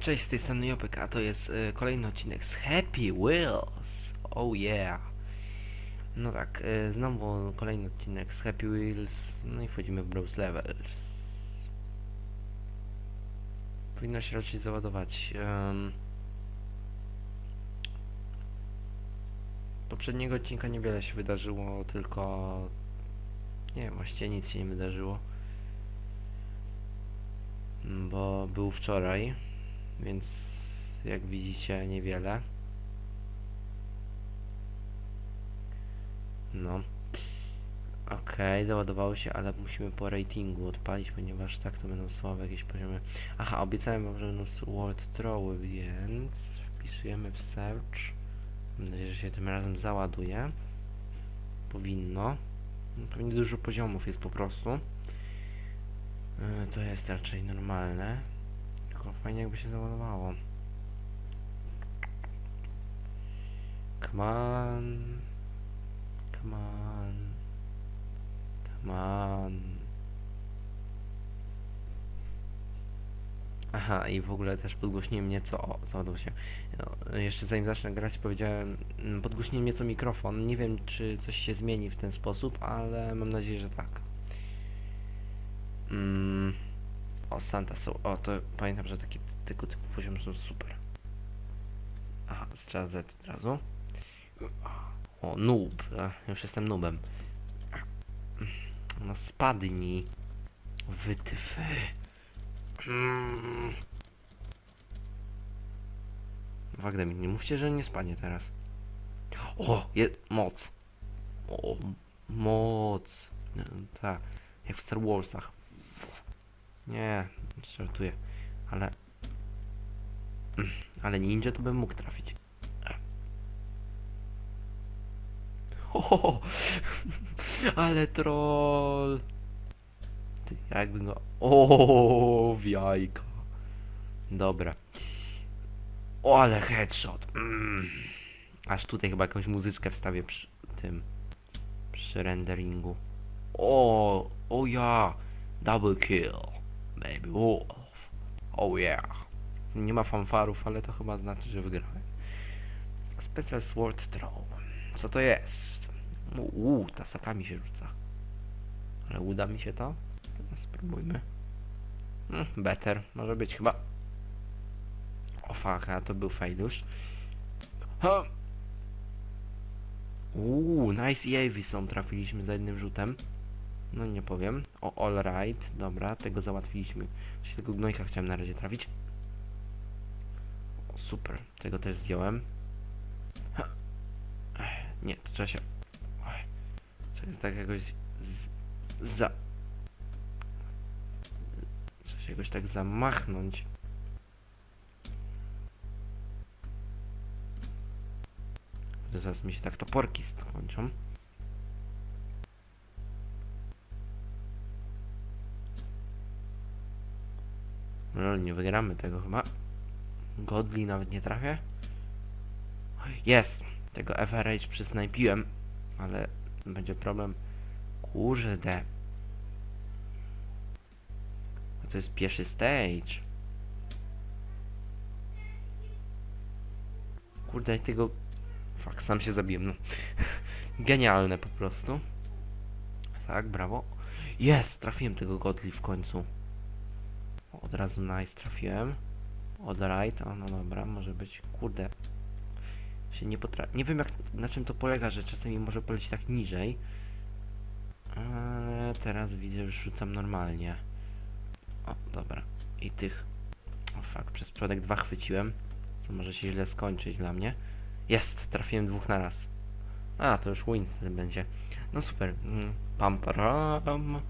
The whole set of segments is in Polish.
Cześć, z tej strony Jopek, a to jest y, kolejny odcinek z Happy Wheels. Oh yeah. No tak, y, znowu kolejny odcinek z Happy Wheels, no i wchodzimy w Browse Levels. Powinno się raczej załadować. Um, poprzedniego odcinka niewiele się wydarzyło, tylko... Nie wiem, właściwie nic się nie wydarzyło. Bo był wczoraj więc jak widzicie niewiele. No. Okej, załadowało się, ale musimy po ratingu odpalić, ponieważ tak to będą słabe jakieś poziomy. Aha, obiecałem wam, że będą world throwy, więc wpisujemy w search. Mam nadzieję, że się tym razem załaduje. Powinno. No, Pewnie dużo poziomów jest po prostu. Yy, To jest raczej normalne. Tylko fajnie jakby się załadowało. Come on. Come on. Come on. Aha, i w ogóle też podgłośniłem nieco. O, załadował się. No, jeszcze zanim zacznę grać, powiedziałem, mm, podgłośniłem nieco mikrofon. Nie wiem, czy coś się zmieni w ten sposób, ale mam nadzieję, że tak. Mm. O, Santa są. O, to pamiętam, że takie tego typu poziomy są super. Aha, strzał Z od razu. O, noob. A, już jestem noobem. No spadnij. Wytyfy. Mm. Mi, nie mówcie, że nie spadnie teraz. O, je, moc. O, moc. No, Tak, jak w Star Warsach. Nie, żartuję. Ale... Ale ninja to bym mógł trafić. Ho, ale troll. Ty, jakby go... O, w jajka. Dobra. O, ale headshot. Mm. Aż tutaj chyba jakąś muzyczkę wstawię przy tym... Przy renderingu. O, o ja. Double kill. Baby Wolf. Oh yeah. Nie ma fanfarów, ale to chyba znaczy, że wygrałem. Special Sword Throw. Co to jest? Uuu, tasakami się rzuca. Ale uda mi się to? Spróbujmy. Hmm, better. Może być chyba. O fuck, a to był już. Ha! Uuu, nice i Avison trafiliśmy za jednym rzutem. No nie powiem. O, all right. Dobra, tego załatwiliśmy. Właśnie tego gnojka chciałem na razie trafić. O, super. Tego też zdjąłem. Ha. Nie, to trzeba się... Trzeba tak jakoś... Z... Za... Trzeba się jakoś tak zamachnąć. Zaraz mi się tak toporki skończą. No nie wygramy tego chyba. Godli nawet nie trafię. Jest! Tego FRH przysnajpiłem, ale będzie problem. Kurde. To jest pierwszy stage. Kurde, tego... Fuck, sam się zabiłem, no. Genialne po prostu. Tak, brawo. Jest! Trafiłem tego Godli w końcu. Od razu nice trafiłem. Od right, o no dobra, może być. Kurde. Się nie potrafię. Nie wiem jak na czym to polega, że czasami może polecieć tak niżej. Ale teraz widzę, że rzucam normalnie. O, dobra. I tych. O fuck, przez przypadek dwa chwyciłem. Co może się źle skończyć dla mnie. Jest! Trafiłem dwóch na raz. A, to już win będzie. No super. Mm, Pam param.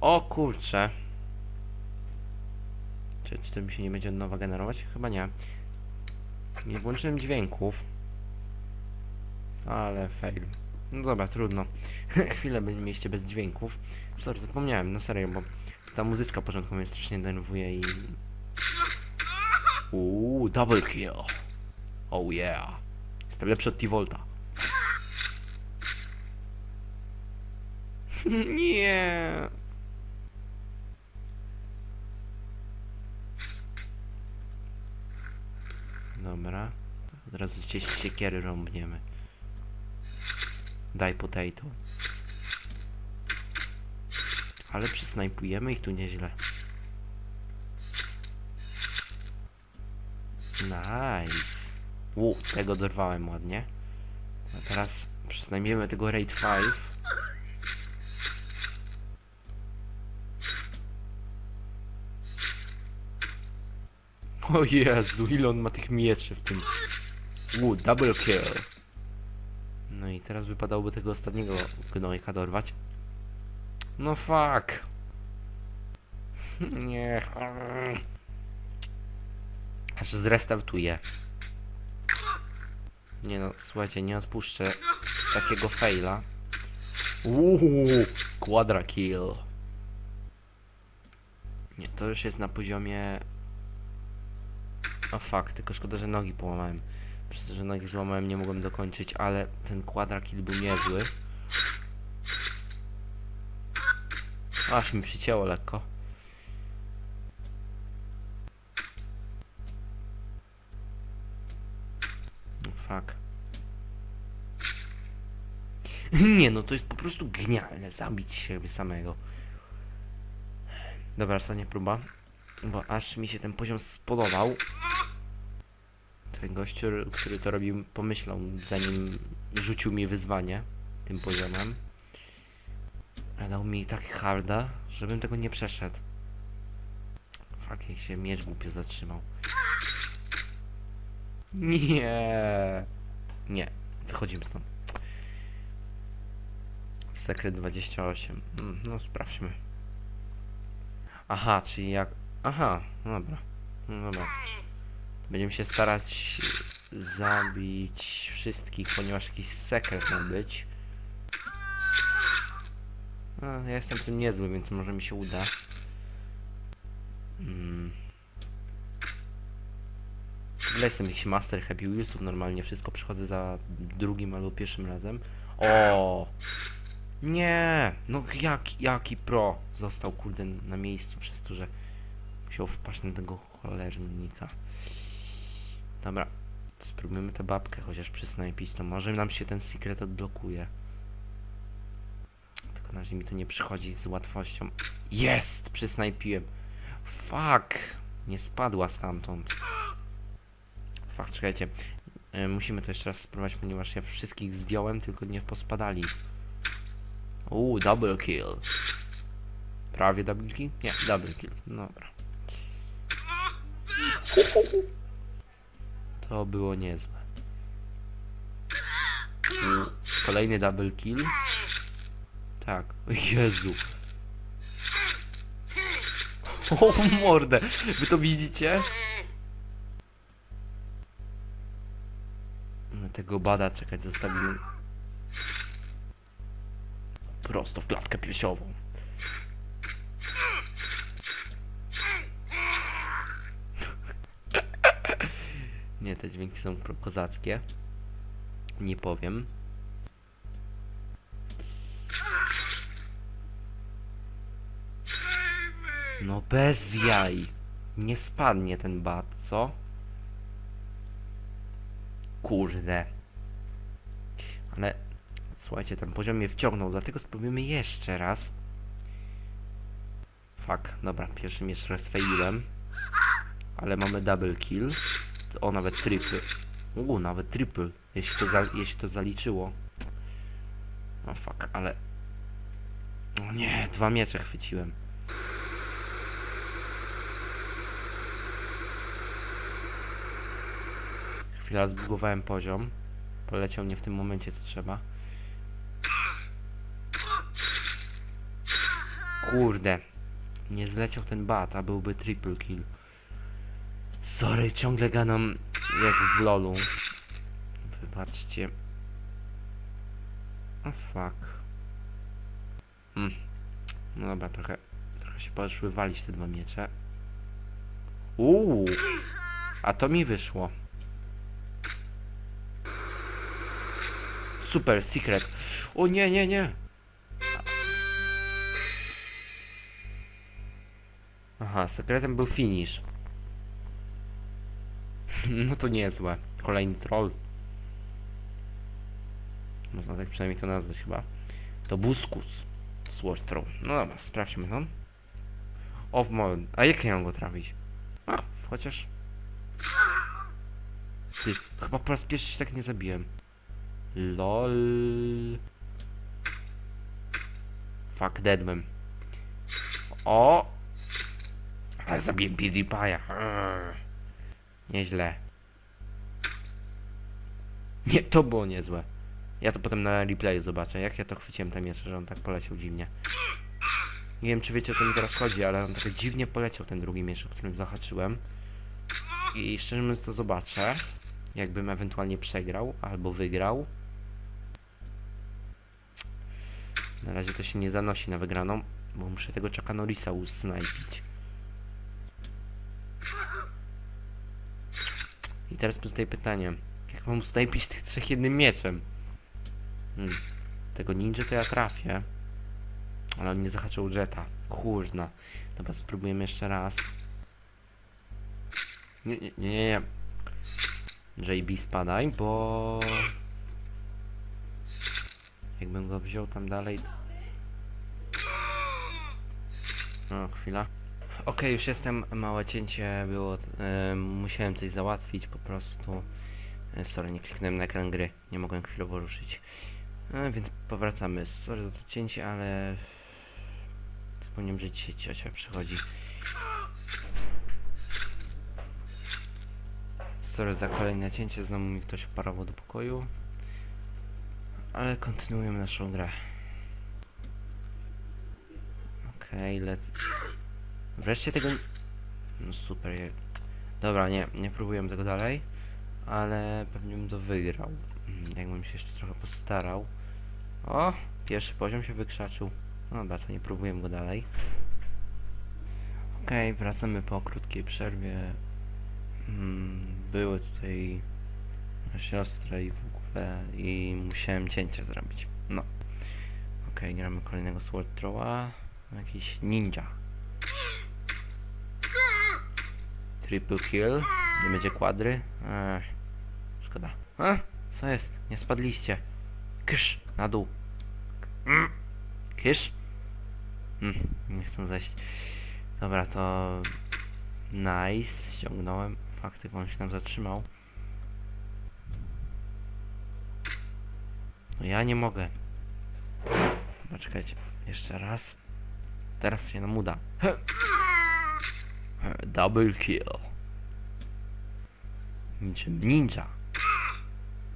O kurcze. Czy, czy to mi się nie będzie od nowa generować? Chyba nie. Nie włączyłem dźwięków. Ale fail. No dobra, trudno. Chwilę mieście bez dźwięków. Sorry, zapomniałem, na serio, bo ta muzyczka początkowo mnie strasznie denerwuje i... Uuu, double kill. Oh yeah. Jestem lepszy od T-Volta. nie. Dobra. Od razu cię siekiery rąbniemy. Daj potato. Ale przysnajpujemy ich tu nieźle. Nice. U, tego dorwałem ładnie. A teraz przysnajmiemy tego Raid 5. O Jezu, ile on ma tych mieczy w tym. U, double kill. No i teraz wypadałoby tego ostatniego gnojka dorwać. No fuck. Nie. Aż zrestartuję. Nie no, słuchajcie, nie odpuszczę takiego faila. Uuu, quadra kill. Nie, to już jest na poziomie... O fuck, tylko szkoda, że nogi połamałem. Przez to, że nogi złamałem, nie mogłem dokończyć, ale ten quadra kill był niezły. Aż mi przycięło lekko. No fuck. Nie no, to jest po prostu genialne, zabić siebie samego. Dobra, ostatnia próba. Bo aż mi się ten poziom spodobał. Ten gościu, który to robił, pomyślał, zanim rzucił mi wyzwanie tym poziomem. A dał mi tak harda, żebym tego nie przeszedł. Fuck, jak się miecz głupio zatrzymał. Nie. Nie. Wychodzimy stąd. Sekret 28. Mm, no sprawdźmy. Aha, czyli jak... Aha, no dobra. No dobra. Będziemy się starać zabić wszystkich, ponieważ jakiś sekret ma być. No, ja jestem tym niezły, więc może mi się uda. Mm. W jestem jakiś master Happy Wheelsów, normalnie wszystko przechodzę za drugim albo pierwszym razem. O! Nie! No jak, jaki pro został kurde na miejscu przez to, że musiał wpaść na tego cholernika. Dobra, spróbujmy tę babkę chociaż przysnajpić, to może nam się ten secret odblokuje. Tylko na razie mi to nie przychodzi z łatwością. Jest! Przysnajpiłem. Fuck! Nie spadła stamtąd. Fuck, czekajcie. E, musimy to jeszcze raz spróbować, ponieważ ja wszystkich zdjąłem, tylko nie pospadali. Uuu, double kill. Prawie double kill? Nie, double kill. Dobra. To było niezłe. Uuu, Kolejny double kill. Tak. Jezu. O mordę. Wy to widzicie? Tego bada czekać zostawimy. Prosto w klatkę piersiową. Te dźwięki są kozackie. Nie powiem. No bez jaj. Nie spadnie ten bat, co? Kurde. Ale słuchajcie, ten poziom mnie wciągnął, dlatego spróbujemy jeszcze raz. Fuck, dobra, pierwszym jeszcze raz failem. Ale mamy double kill. O, nawet triple. U, nawet triple. Jeśli to, za, jeśli to zaliczyło. O fuck, ale... O nie, dwa miecze chwyciłem. Chwila, zbugowałem poziom. Poleciał nie w tym momencie, co trzeba. Kurde. Nie zleciał ten bat, a byłby triple kill. Sorry, ciągle gadam jak w lolu. Wybaczcie. O fuck. Hmm. No dobra, trochę, trochę się poszły walić te dwa miecze. Uuu. A to mi wyszło. Super, secret. O nie, nie, nie. Aha, sekretem był finish. No to niezłe. Kolejny troll. Można tak przynajmniej to nazwać chyba. To Buskus. Sword Throw. No dobra, sprawdźmy to. Off moment. A jak ja mam go trafić? A, chociaż... Ty, chyba po raz pierwszy się tak nie zabiłem. LOL. Fuck, deadman. O! Ale zabiłem PewDiePie'a. Nieźle. Nie, to było niezłe. Ja to potem na replayu zobaczę, jak ja to chwyciłem tam jeszcze, że on tak poleciał dziwnie. Nie wiem, czy wiecie, o co mi teraz chodzi, ale on tak dziwnie poleciał ten drugi miecz, o którym zahaczyłem. I szczerze mówiąc to zobaczę, jakbym ewentualnie przegrał albo wygrał. Na razie to się nie zanosi na wygraną, bo muszę tego Chucka Norrisa usnajpić. Teraz pozostaje pytanie, jak mam usnajpić tych trzech jednym mieczem? Hmm. Tego ninja to ja trafię. Ale on nie zahaczył jeta. Kurna. Dobra, spróbujemy jeszcze raz. Nie, nie, nie, nie. JB spadaj, bo... Jakbym go wziął tam dalej... No, chwila. Okej, już jestem. Małe cięcie było. E, musiałem coś załatwić po prostu. E, sorry, nie kliknąłem na ekran gry. Nie mogłem chwilowo ruszyć. E, więc powracamy. Sorry za to cięcie, ale... Zapomniałem, że dzisiaj ciocia przychodzi. Sorry za kolejne cięcie, znowu mi ktoś wparował do pokoju. Ale kontynuujemy naszą grę. Okej, okay, let's... Wreszcie tego... No super. Dobra, nie, nie próbujemy tego dalej. Ale pewnie bym to wygrał. Mm, Jakbym się jeszcze trochę postarał. O! Pierwszy poziom się wykrzaczył. No dobra, to nie próbujemy go dalej. Okej, okay, wracamy po krótkiej przerwie. Mm, były tutaj siostra i w ogóle i musiałem cięcie zrobić. No. Okej, okay, gramy kolejnego Sword Throwa. Jakiś ninja. Triple kill. Nie będzie kwadry. Ech, szkoda. A? Co jest? Nie spadliście. Kysz, na dół. Kysz. Mm, nie chcę zejść. Dobra, to... Nice. Ściągnąłem. Fakty, on się tam zatrzymał. No ja nie mogę. Dobra, czekajcie. Jeszcze raz. Teraz się nam uda. Double kill. Niczym ninja.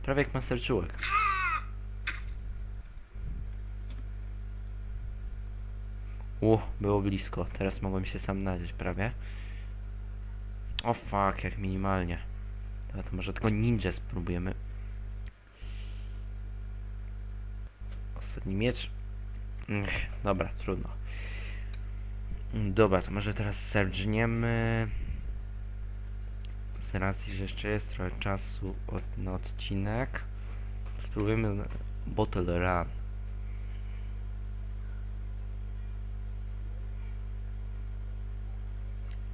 Prawie jak Master Czułek. U, było blisko. Teraz mogłem się sam nadzieć prawie. O fuck, jak minimalnie. Dobra, to może tylko ninja spróbujemy. Ostatni miecz. Ech, dobra, trudno. Dobra, to może teraz zerżniemy. Z racji, że jeszcze jest trochę czasu od, na odcinek. Spróbujemy Bottle Run.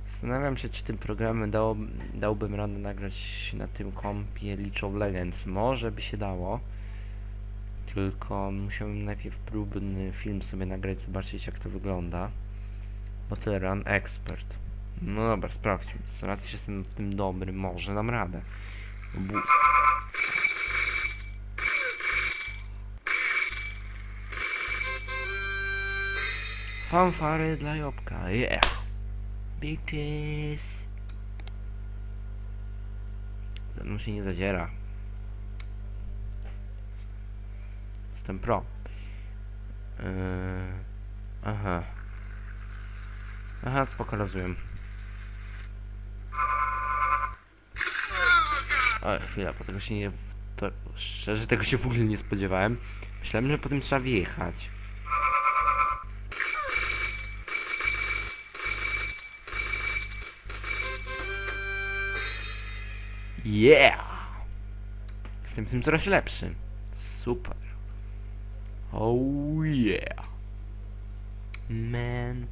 Zastanawiam się, czy tym programem dało, dałbym radę nagrać na tym kompie League of Legends. Może by się dało. Tylko musiałbym najpierw próbny film sobie nagrać, zobaczyć jak to wygląda. Battle Run Expert. No dobra, sprawdźmy. Z racji, że jestem w tym dobry, może dam radę. Bus. Fanfary dla Jobka, yeah! Bitches! Ze mną się nie zadziera. Jestem pro. Yy... Aha. Aha, spoko, rozumiem. O, chwila, po tego się nie... To, szczerze, tego się w ogóle nie spodziewałem. Myślałem, że po tym trzeba wjechać. Yeah! Jestem tym coraz lepszy. Super. Oh yeah. Man.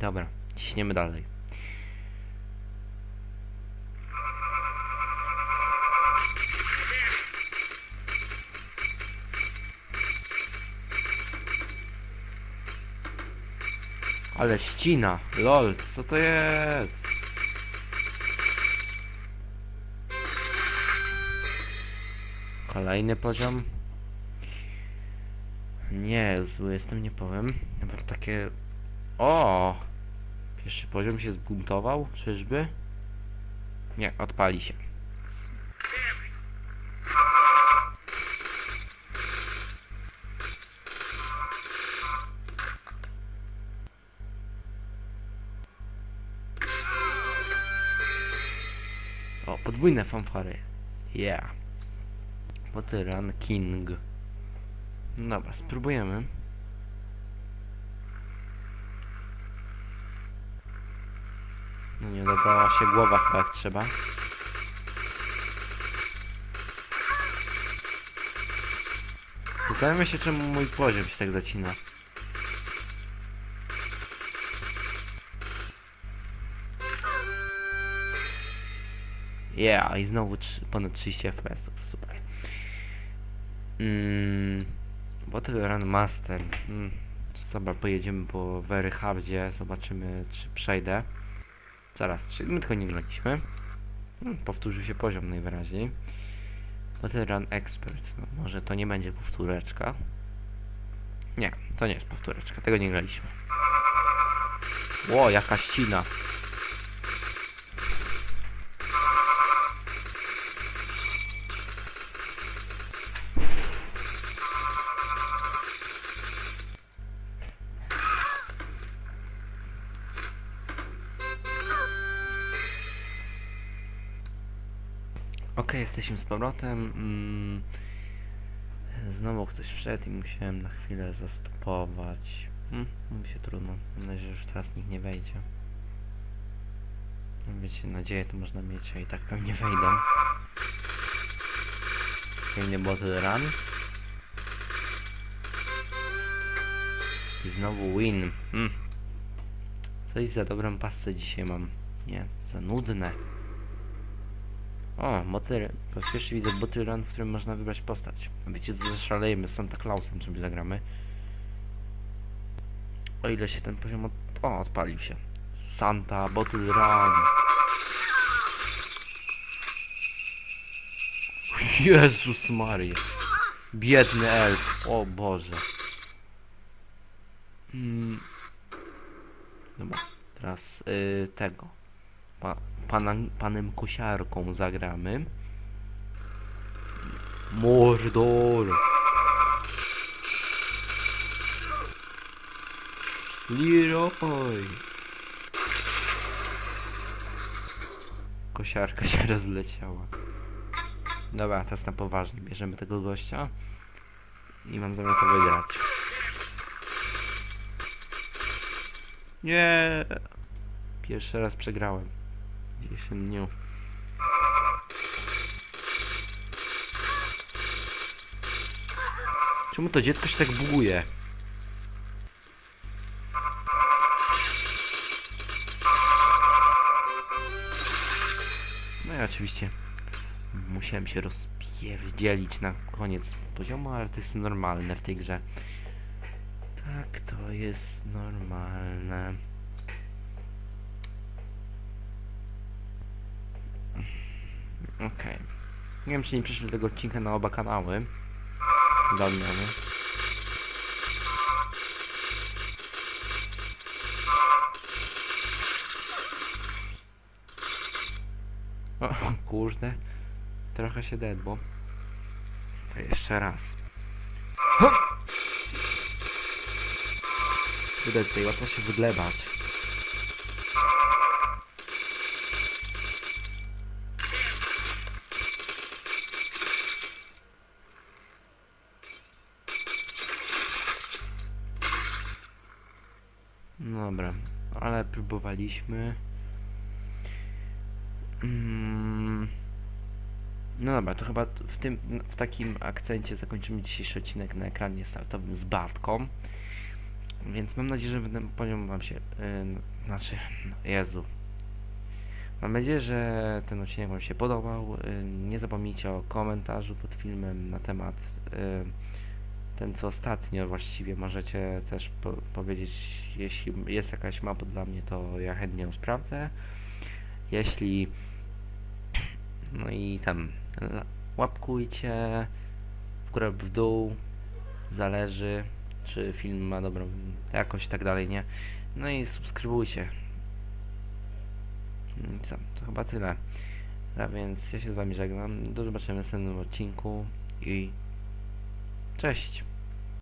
Dobra, ciśniemy dalej. Ale ścina, lol, co to jest? Kolejny poziom. Nie, zły jestem, nie powiem. Nawet takie... O! Pierwszy poziom się zbuntował, czyżby? Nie, odpali się. O, podwójne fanfary. Yeah. Run King. No Dobra, spróbujemy. Dobrała się głowa chyba jak trzeba. Zastanawiam się czemu mój poziom się tak zacina. Yeah, i znowu ponad 30 fps, super. Mm, Battle Run Master. Mm, dobra, pojedziemy po Very Hardzie, zobaczymy czy przejdę. Zaraz, my tylko nie graliśmy? Hmm, powtórzył się poziom najwyraźniej. Run Expert. No, może to nie będzie powtóreczka. Nie, to nie jest powtóreczka, tego nie graliśmy. Ło, jaka ścina. Okej, jesteśmy z powrotem. Mm, znowu ktoś wszedł i musiałem na chwilę zastopować. Hmm, mówi się trudno. Mam nadzieję, że już teraz nikt nie wejdzie. Wiecie, nadzieję to można mieć, a i tak pewnie wejdą. Kolejny bottle run. I znowu win. Hmm. Coś za dobrą pasę dzisiaj mam. Nie, za nudne. O, motyl. Po raz pierwszy widzę Bottle Run, w którym można wybrać postać. Wiecie co, zaszalejemy z Santa Clausem, czym zagramy. O ile się ten poziom od... O, odpalił się. Santa Bottle Run. Jezus Maria. Biedny elf. O Boże. Mm. Dobra, teraz y, tego. Pa, panem kosiarką zagramy. Mordor. Leroy. Kosiarka się rozleciała. Dobra, teraz na poważnie. Bierzemy tego gościa. I mam zamiar to wygrać. Nie. Pierwszy raz przegrałem dniu. Czemu to dziecko się tak buguje? No i oczywiście musiałem się rozpierdzielić na koniec poziomu, ale to jest normalne w tej grze. Tak, to jest normalne. Okej. Nie wiem, czy nie przyszli tego odcinka na oba kanały. Dla odmiany. O, kurde. Trochę się dedło. To jeszcze raz. Kurde, tutaj łatwo się wyglebać. Próbowaliśmy. Mm. No dobra, to chyba w tym, w takim akcencie zakończymy dzisiejszy odcinek na ekranie startowym z Bartką. Więc mam nadzieję, że ten poziom wam się, yy, znaczy, Jezu. Mam nadzieję, że ten odcinek wam się podobał. Yy, nie zapomnijcie o komentarzu pod filmem na temat yy, ten co ostatnio właściwie możecie też po powiedzieć, jeśli jest jakaś mapa dla mnie, to ja chętnie ją sprawdzę. Jeśli no i tam łapkujcie w górę w dół, zależy czy film ma dobrą jakość i tak dalej, nie? No i subskrybujcie. No i co, to chyba tyle. A więc ja się z wami żegnam. Do zobaczenia w następnym odcinku i cześć.